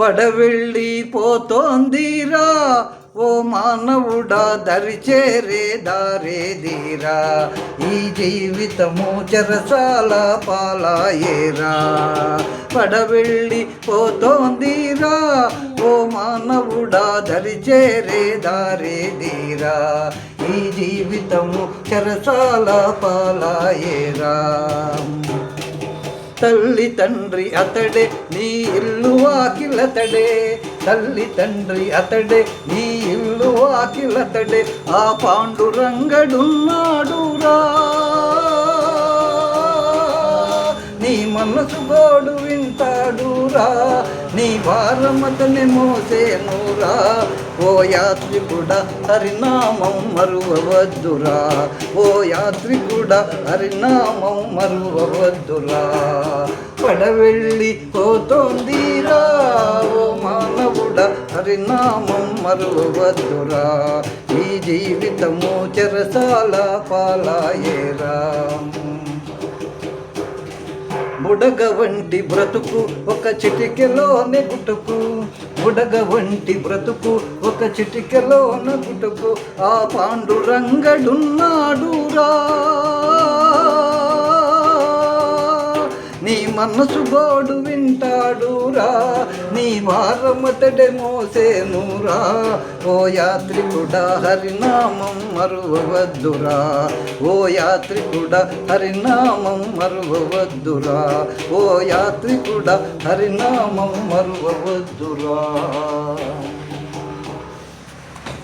పడవెళ్ళి పోతోందిరా. ఓ మానవుడా దరిచేరే దారేదిరా ఈ జీవితము చెరసాల పాలాయేరా. పడవెళ్ళి పోతోందిరా. ఓ మానవుడా దరిచేరే దారేదిరా ఈ జీవితము చెరసాల పాలాయేరా. తల్లి తండ్రి అతడే నీ ఇల్లు వాకిలతడే. తల్లి తండ్రి అతడే నీ ఇల్లు వాకిలతడే. ఆ పాండురంగడున్నాడురా. నీ మనసు గోడు వింటాడురా. నీ భారమతని మోసేనురా. ఓ యాత్రికుడ హరినామం మరువవద్దురా. ఓ యాత్రికుడ హరినామం మరువవద్దురా. పడవెళ్ళి పోతోందిరా. ఓ మానవుడ హరినామం మరువవద్దురా. నీ జీవితము చెరసాల పాలాయేరా. బుడగ వంటి బ్రతుకు ఒక చిటికెలోనే గుటుకు. బుడగ వంటి బ్రతుకు ఒక చిటికెలోన గుటుకు. ఆ పాండురంగడున్నాడురా. మనసు గోడు వింటాడురా. నీ భారమతడే మోసేనురా. ఓ యాత్రికుడా హరినామం మరువవద్దురా. ఓ యాత్రికుడా హరినామం మరువవద్దురా. ఓ యాత్రికుడా హరినామం మరువవద్దురా.